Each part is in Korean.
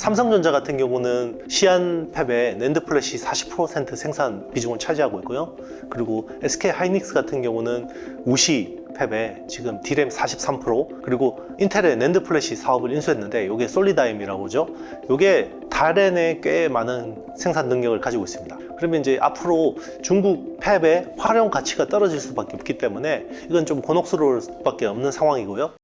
삼성전자 같은 경우는 시안 팹의 낸드 플래시 40% 생산 비중을 차지하고 있고요. 그리고 SK 하이닉스 같은 경우는 우시 팹에 지금 D램 43% 그리고 인텔의 낸드 플래시 사업을 인수했는데 이게 솔리다임이라고 하죠. 이게 다렌에 꽤 많은 생산 능력을 가지고 있습니다. 그러면 이제 앞으로 중국 팹의 활용 가치가 떨어질 수밖에 없기 때문에 이건 좀 곤혹스러울 수밖에 없는 상황이고요.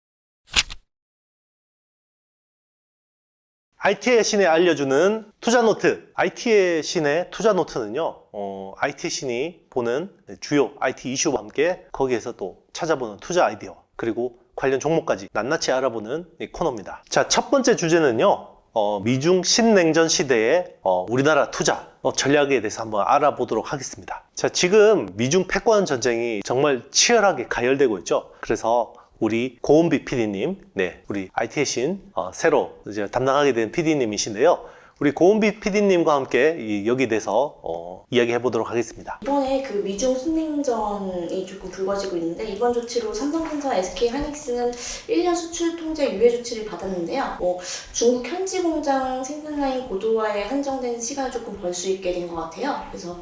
IT의 신에 알려주는 투자 노트. IT의 신의 투자 노트는요, 어, IT 신이 보는 주요 IT 이슈와 함께 거기에서 또 찾아보는 투자 아이디어, 그리고 관련 종목까지 낱낱이 알아보는 이 코너입니다. 자, 첫 번째 주제는요, 어, 미중 신냉전 시대의 어, 우리나라 투자 어, 전략에 대해서 한번 알아보도록 하겠습니다. 자, 지금 미중 패권 전쟁이 정말 치열하게 가열되고 있죠. 그래서 우리 고은비 PD님, 네, 우리 IT의 신 어, 새로 이제 담당하게 된 PD님이신데요. 우리 고은비 PD님과 함께 이, 여기 대해서 어, 이야기해 보도록 하겠습니다. 이번에 그 미중 신냉전이 조금 불거지고 있는데 이번 조치로 삼성전자, SK 하이닉스는 1년 수출 통제 유예 조치를 받았는데요. 뭐 중국 현지 공장 생산 라인 고도화에 한정된 시간을 조금 벌 수 있게 된 것 같아요. 그래서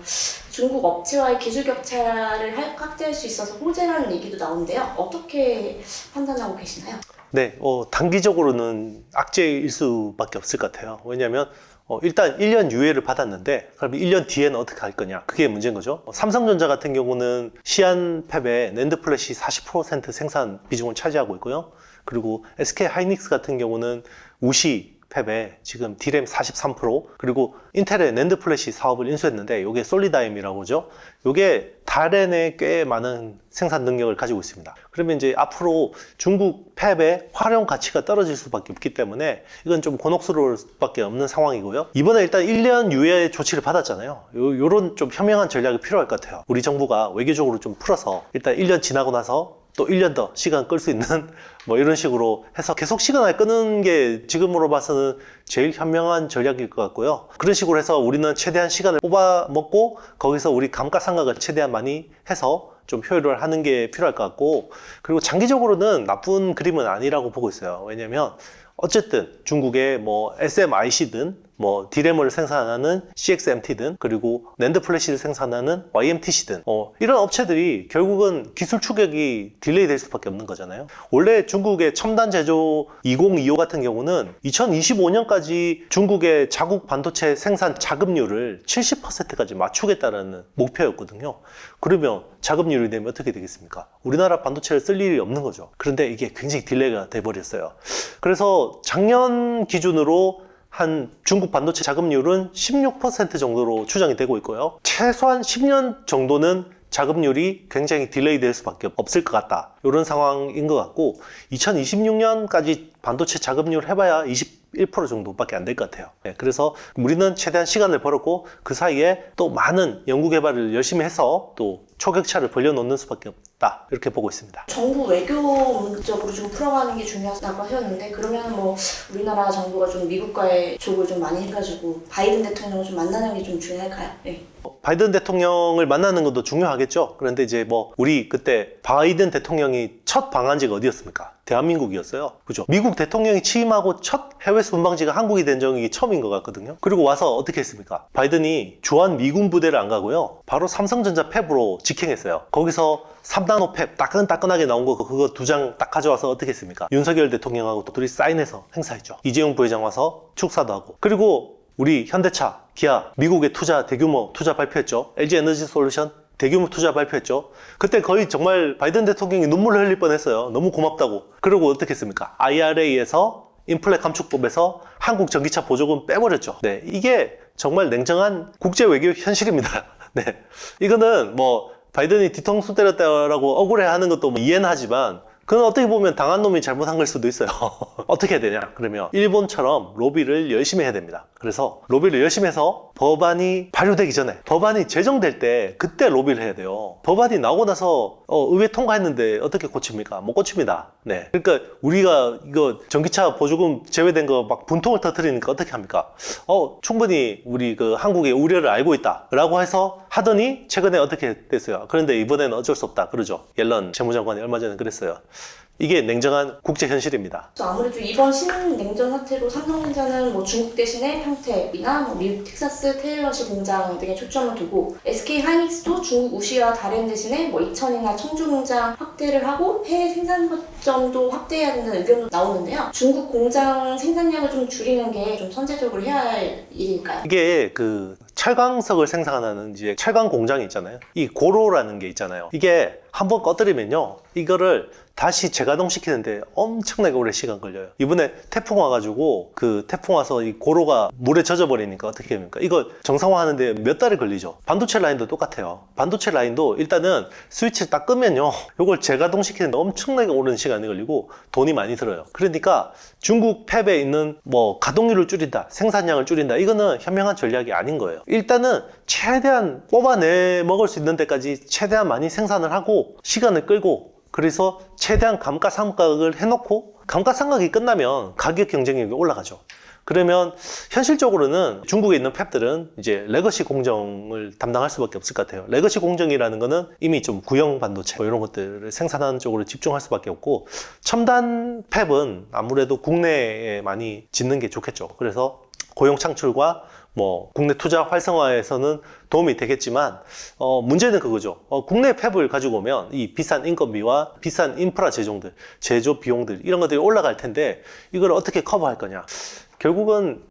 중국 업체와의 기술 격차를 할- 확대할 수 있어서 호재라는 얘기도 나오는데요. 어떻게 판단하고 계시나요? 네, 어, 단기적으로는 악재일 수밖에 없을 것 같아요. 왜냐하면 어, 일단 1년 유예를 받았는데 그럼 1년 뒤에는 어떻게 할 거냐 그게 문제인 거죠. 어, 삼성전자 같은 경우는 시안 팹의 낸드 플래시 40% 생산 비중을 차지하고 있고요. 그리고 SK 하이닉스 같은 경우는 우시 팹에 지금 D램 43% 그리고 인텔의 낸드 플래시 사업을 인수했는데 이게 솔리다임이라고 하죠. 이게 다렌에 꽤 많은 생산 능력을 가지고 있습니다. 그러면 이제 앞으로 중국 팹의 활용 가치가 떨어질 수밖에 없기 때문에 이건 좀 곤혹스러울 수밖에 없는 상황이고요. 이번에 일단 1년 유예 조치를 받았잖아요. 요, 요런 좀 현명한 전략이 필요할 것 같아요. 우리 정부가 외교적으로 좀 풀어서 일단 1년 지나고 나서 또 1년 더 시간 끌 수 있는 뭐 이런 식으로 해서 계속 시간을 끄는 게 지금으로 봐서는 제일 현명한 전략일 것 같고요. 그런 식으로 해서 우리는 최대한 시간을 뽑아 먹고 거기서 우리 감가상각을 최대한 많이 해서 좀 효율을 하는 게 필요할 것 같고 그리고 장기적으로는 나쁜 그림은 아니라고 보고 있어요. 왜냐면 어쨌든 중국의 뭐 SMIC든 뭐 D램을 생산하는 CXMT든 그리고 낸드 플래시를 생산하는 YMTC든 어, 이런 업체들이 결국은 기술 추격이 딜레이 될 수밖에 없는 거잖아요. 원래 중국의 첨단 제조 2025 같은 경우는 2025년까지 중국의 자국 반도체 생산 자급률을 70%까지 맞추겠다라는 목표였거든요. 그러면 자급률이 되면 어떻게 되겠습니까? 우리나라 반도체를 쓸 일이 없는 거죠. 그런데 이게 굉장히 딜레이가 돼버렸어요. 그래서 작년 기준으로 한 중국 반도체 자급률은 16% 정도로 추정이 되고 있고요. 최소한 10년 정도는 자급률이 굉장히 딜레이 될 수밖에 없을 것 같다. 이런 상황인 것 같고 2026년까지 반도체 자급률 해봐야 21% 정도밖에 안 될 것 같아요. 네, 그래서 우리는 최대한 시간을 벌었고 그 사이에 또 많은 연구 개발을 열심히 해서 또 초격차를 벌려놓는 수밖에 없다. 이렇게 보고 있습니다. 정부 외교 문적으로 좀 풀어가는 게 중요하다고 하셨는데 그러면 뭐 우리나라 정부가 좀 미국과의 조를 좀 많이 해가지고 바이든 대통령을 좀 만나는 게 좀 중요할까요? 네. 바이든 대통령을 만나는 것도 중요하겠죠. 그런데 이제 뭐 우리 그때 바이든 대통령이 첫 방한지가 어디였습니까? 대한민국이었어요. 그죠? 미국 대통령이 취임하고 첫 해외 순방지가 한국이 된 적이 처음인 것 같거든요. 그리고 와서 어떻게 했습니까? 바이든이 주한 미군 부대를 안 가고요. 바로 삼성전자 팹으로 직행했어요. 거기서 3단호 팹 따끈따끈하게 나온 거 그거 두 장 딱 가져와서 어떻게 했습니까? 윤석열 대통령하고 또 둘이 사인해서 행사했죠. 이재용 부회장 와서 축사도 하고. 그리고 우리 현대차, 기아, 미국의 투자 대규모 투자 발표했죠. LG 에너지 솔루션 대규모 투자 발표했죠. 그때 거의 정말 바이든 대통령이 눈물을 흘릴 뻔했어요. 너무 고맙다고. 그리고 어떻게 했습니까? IRA에서 인플레 감축법에서 한국 전기차 보조금 빼버렸죠. 네, 이게 정말 냉정한 국제 외교 현실입니다. 네, 이거는 뭐 바이든이 뒤통수 때렸다라고 억울해하는 것도 뭐 이해는 하지만 그건 어떻게 보면 당한 놈이 잘못한 걸 수도 있어요. 어떻게 해야 되냐? 그러면 일본처럼 로비를 열심히 해야 됩니다. 그래서 로비를 열심히 해서 법안이 발효되기 전에 법안이 제정될 때 그때 로비를 해야 돼요. 법안이 나오고 나서 어, 의회 통과했는데 어떻게 고칩니까? 못 고칩니다. 네. 그러니까 우리가 이거 전기차 보조금 제외된 거 막 분통을 터뜨리니까 어떻게 합니까? 어, 충분히 우리 그 한국의 우려를 알고 있다라고 해서 하더니 최근에 어떻게 됐어요? 그런데 이번에는 어쩔 수 없다. 그러죠. 옐런 재무장관이 얼마 전에 그랬어요. 이게 냉정한 국제 현실입니다. 아무래도 이번 신냉전 사태로 삼성전자는 뭐 중국 대신에 평택이나 뭐 미국 텍사스 테일러시 공장 등에 초점을 두고 SK 하이닉스도 중국 우시와 다른 대신에 뭐 이천이나 청주 공장 확대를 하고 해외 생산 거점도 확대해야 된다는 의견도 나오는데요. 중국 공장 생산량을 좀 줄이는 게 좀 선제적으로 해야 할 일일까요? 이게 그 철광석을 생산하는 이제 철강 공장이 있잖아요. 이 고로라는 게 있잖아요. 이게 한번 꺼뜨리면요. 이거를 다시 재가동 시키는데 엄청나게 오래 시간 걸려요. 이번에 태풍 와가지고 그 태풍 와서 이 고로가 물에 젖어버리니까 어떻게 됩니까? 이거 정상화하는데 몇 달이 걸리죠. 반도체 라인도 똑같아요. 반도체 라인도 일단은 스위치를 딱 끄면요. 이걸 재가동 시키는데 엄청나게 오랜 시간이 걸리고 돈이 많이 들어요. 그러니까 중국 팹에 있는 뭐 가동률을 줄인다, 생산량을 줄인다. 이거는 현명한 전략이 아닌 거예요. 일단은 최대한 뽑아내 먹을 수 있는 데까지 최대한 많이 생산을 하고 시간을 끌고 그래서 최대한 감가상각을 해놓고 감가상각이 끝나면 가격 경쟁력이 올라가죠. 그러면 현실적으로는 중국에 있는 팹들은 이제 레거시 공정을 담당할 수밖에 없을 것 같아요. 레거시 공정이라는 거는 이미 좀 구형 반도체 뭐 이런 것들을 생산하는 쪽으로 집중할 수밖에 없고 첨단 팹은 아무래도 국내에 많이 짓는 게 좋겠죠. 그래서 고용 창출과 뭐 국내 투자 활성화에서는 도움이 되겠지만 어, 문제는 그거죠. 어, 국내 팹을 가지고 오면 이 비싼 인건비와 비싼 인프라 제종들, 제조 비용들 이런 것들이 올라갈 텐데 이걸 어떻게 커버할 거냐? 결국은